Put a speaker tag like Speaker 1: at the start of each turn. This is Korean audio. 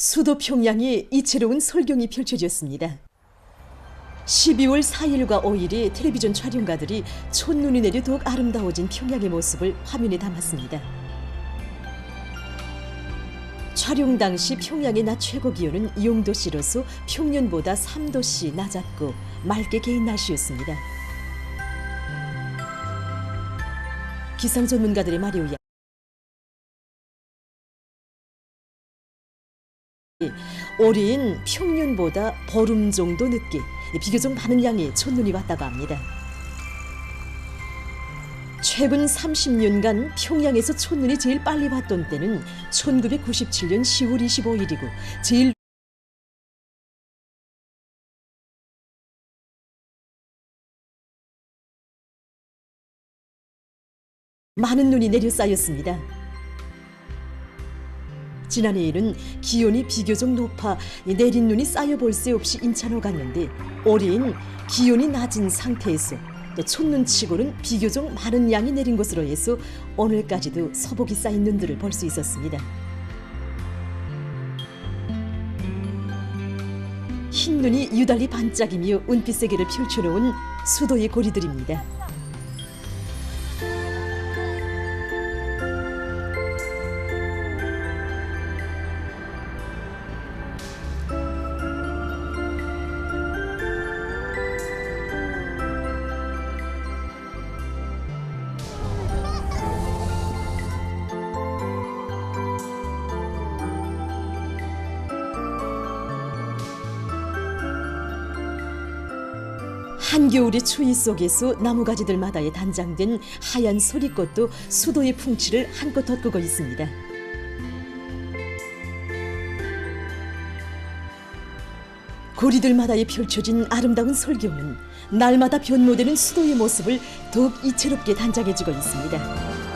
Speaker 1: 수도 평양에 이채로운 설경이 펼쳐졌습니다. 12월 4일과 5일에 텔레비전 촬영가들이 첫눈이 내려 더욱 아름다워진 평양의 모습을 화면에 담았습니다. 촬영 당시 평양의 낮 최고 기온은 용도시로서 평년보다 3도씨 낮았고 맑게 개인 날씨였습니다. 기상 전문가들의 의하 올해인 평년보다 보름 정도 늦게 비교적 많은 양의 첫눈이 왔다고 합니다. 최근 30년간 평양에서 첫눈이 제일 빨리 왔던 때는 1997년 10월 25일이고 제일 많은 눈이 내려 쌓였습니다. 지난해에는 기온이 비교적 높아 내린 눈이 쌓여 볼 새 없이 인천으로 갔는데 올해는 기온이 낮은 상태에서 또 첫눈치고는 비교적 많은 양이 내린 것으로 해서 오늘까지도 서복이 쌓인 눈들을 볼 수 있었습니다. 흰 눈이 유달리 반짝이며 은빛 세계를 펼쳐놓은 수도의 고리들입니다. 한겨울의 추위 속에서 나무가지들마다에 단장된 하얀 소리꽃도 수도의 풍치를 한껏 덧구고 있습니다. 고리들마다에 펼쳐진 아름다운 설경은 날마다 변모되는 수도의 모습을 더욱 이채롭게 단장해주고 있습니다.